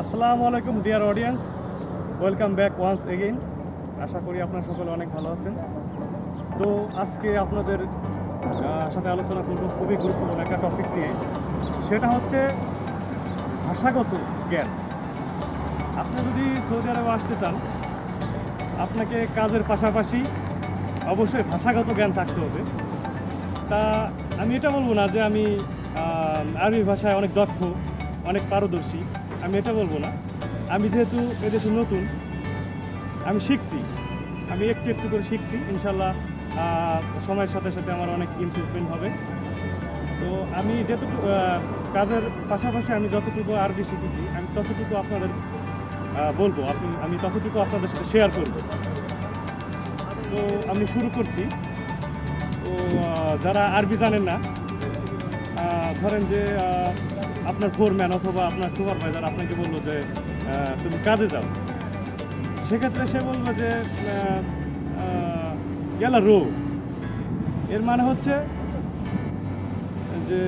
আসসালামু আলাইকুম dear audience welcome back once again আশা করি আপনারা সকলে অনেক ভালো আছেন। তো আজকে আপনাদের সাথে আলোচনা করব খুবই গুরুত্বপূর্ণ একটা টপিক নিয়ে। সেটা হচ্ছে ভাষাগত জ্ঞান। আপনি যদি সৌদি আরবে আসতে চান, আপনাকে কাজের পাশাপাশি অবশ্যই ভাষাগত জ্ঞান থাকতে হবে। তা আমি এটা বলব না যে আমি আরবি ভাষায় অনেক দক্ষ, অনেক পারদর্শী। আমি এটা বলব না। আমি যেহেতু এদেশে নতুন, আমি শিখছি। আমি একটু একটু করে শিখছি। ইনশাল্লাহ সময়ের সাথে সাথে আমার অনেক ইমপ্রুভমেন্ট হবে। তো আমি যেটুকু কাজের পাশাপাশি আমি যতটুকু আরবি শিখেছি, আমি ততটুকু আপনাদের বলব। আপনি, আমি ততটুকু আপনাদের সাথে শেয়ার করব। তো আমি শুরু করছি। তো যারা আরবি জানেন না ধরেন যে আপনার ফোরম্যান অথবা আপনার সুপারভাইজার আপনাকে বলল যে তুমি কাজে যাও। সেক্ষেত্রে সে বলবে যে গেলা রো। এর মানে হচ্ছে যে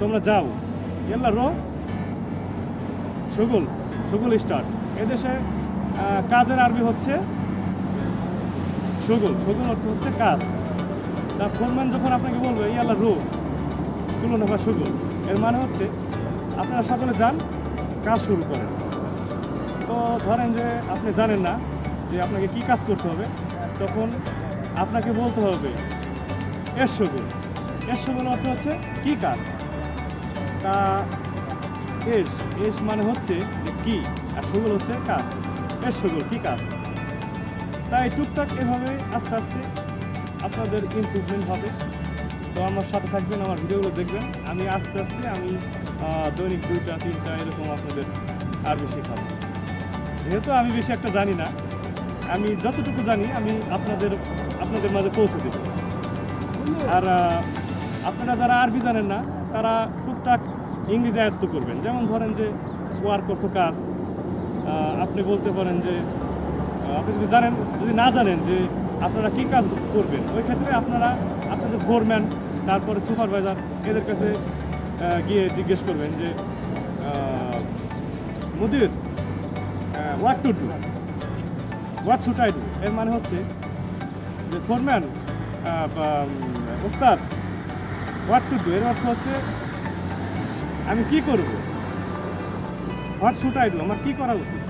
তোমরা যাও। গেলা রো। সুগুল সুগুল স্টার্ট এদেশে কাজের আরবি হচ্ছে সুগুল। সুগুল অর্থ হচ্ছে কাজ। তা ফোরম্যান যখন আপনাকে বলবে, ইয়াল্লা রো, তুলনা বা সুগুল। এর মানে হচ্ছে আপনারা সকলে যান, কাজ শুরু করেন। তো ধরেন যে আপনি জানেন না যে আপনাকে কি কাজ করতে হবে, তখন আপনাকে বলতে হবে এর সুগুল এর সুগুল অর্থ হচ্ছে, কি কাজ? তা এস এস মানে হচ্ছে যে কি, আর সুগুল হচ্ছে কাজ। এর সুগুল কি কাজ? তাই টুকটাক এভাবে আস্তে আস্তে আপনাদের ইমপ্রুভমেন্ট হবে। তো আমার সাথে থাকবেন, আমার ভিডিওগুলো দেখবেন। আমি আস্তে আস্তে আমি দৈনিক দুইটা, তিনটা এরকম আপনাদের আরবি শেখাবো যেহেতু আমি বেশি একটা জানি না, আমি যতটুকু জানি আমি আপনাদের আপনাদের মাঝে পৌঁছে দেব। আর আপনারা যারা আরবি জানেন না, তারা টুকটাক ইংরেজি আয়ত্ত করবেন। যেমন ধরেন যে, ওয়ার অর্থ কাজ আপনি বলতে পারেন যে আপনি যদি জানেন, যদি না জানেন যে, আপনারা কী কাজ করবেন, ওই ক্ষেত্রে আপনারা, আপনাদের ফোরম্যান তারপরে সুপারভাইজার এদের কাছে গিয়ে জিজ্ঞেস করবেন যে মুদির what to do what should I do এর মানে হচ্ছে যে ফোরম্যান ওস্তাদ হোয়াট টু ডু এর অর্থ হচ্ছে, আমি কি করব? হোয়াট শুড আই ডু আমার কি করা উচিত?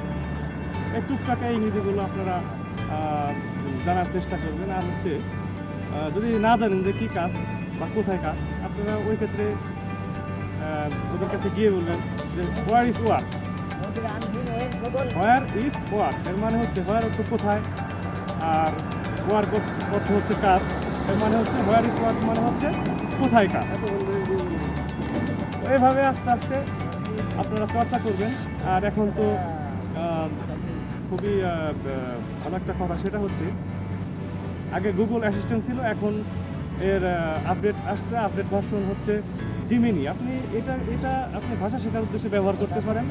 এই টুকটাক ইংরেজিগুলো আপনারা জানার চেষ্টা করবেন। আর হচ্ছে যদি না জানেন যে কী কাজ বা কোথায় কাজ আপনারা ওই ক্ষেত্রে ওদের কাছে গিয়ে বললেন যে where is work where is work এর মানে হচ্ছে হোয়ার অর্থ কোথায়? আর ওয়ার্ক অর্থ হচ্ছে কাজ এর মানে হচ্ছে হোয়ার ইজ ওয়ার্ক মানে হচ্ছে, কোথায় কাজ এইভাবে আস্তে আস্তে আপনারা চর্চা করবেন। আর এখন তো খুবই ভালো একটা কথা, সেটা হচ্ছে, আগে গুগল অ্যাসিস্ট্যান্ট ছিল, এখন এর আপডেট আসছে আপডেট ভার্সন হচ্ছে জিমিনি আপনি এটা এটা আপনি ভাষা শেখার উদ্দেশ্যে ব্যবহার করতে পারেন।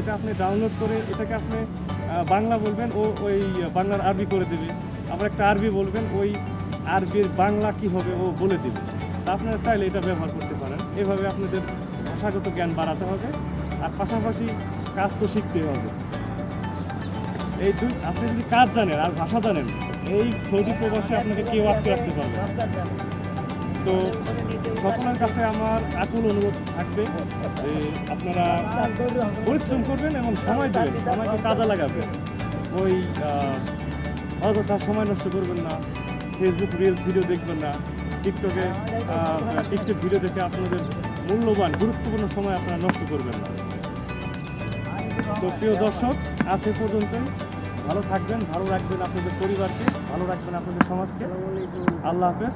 এটা আপনি ডাউনলোড করে এটাকে আপনি বাংলা বলবেন, ও ওই বাংলার আরবি করে দেবে। আবার একটা আরবি বলবেন, ওই আরবির বাংলা কি হবে ও বলে দেবে। তা আপনারা চাইলে এটা ব্যবহার করতে পারেন। এভাবে আপনাদের ভাষাগত জ্ঞান বাড়াতে হবে। আর পাশাপাশি কাজ তো শিখতে হবে। এই দুই, আপনি যদি কাজ জানেন, আর ভাষা জানেন এই সৌদি প্রবাসে আপনাকে কেউ আটকে রাখতে পারবে তো সকলের কাছে আমার আকুল অনুরোধ থাকবে যে আপনারা পরিশ্রম করবেন এবং সময় দেবেন, সময়কে কাজে লাগাবেন। ওই অযথা সময় নষ্ট করবেন না ফেসবুক রিলস ভিডিও দেখবেন না টিকটকে টিকটক ভিডিও দেখে আপনাদের মূল্যবান, গুরুত্বপূর্ণ সময় আপনারা নষ্ট করবেন না। তো প্রিয় দর্শক, আজ এ পর্যন্তই। ভালো থাকবেন ভালো রাখবেন আপনাদের পরিবারকে ভালো রাখবেন আপনাদের সমাজকে। আল্লাহ হাফেজ।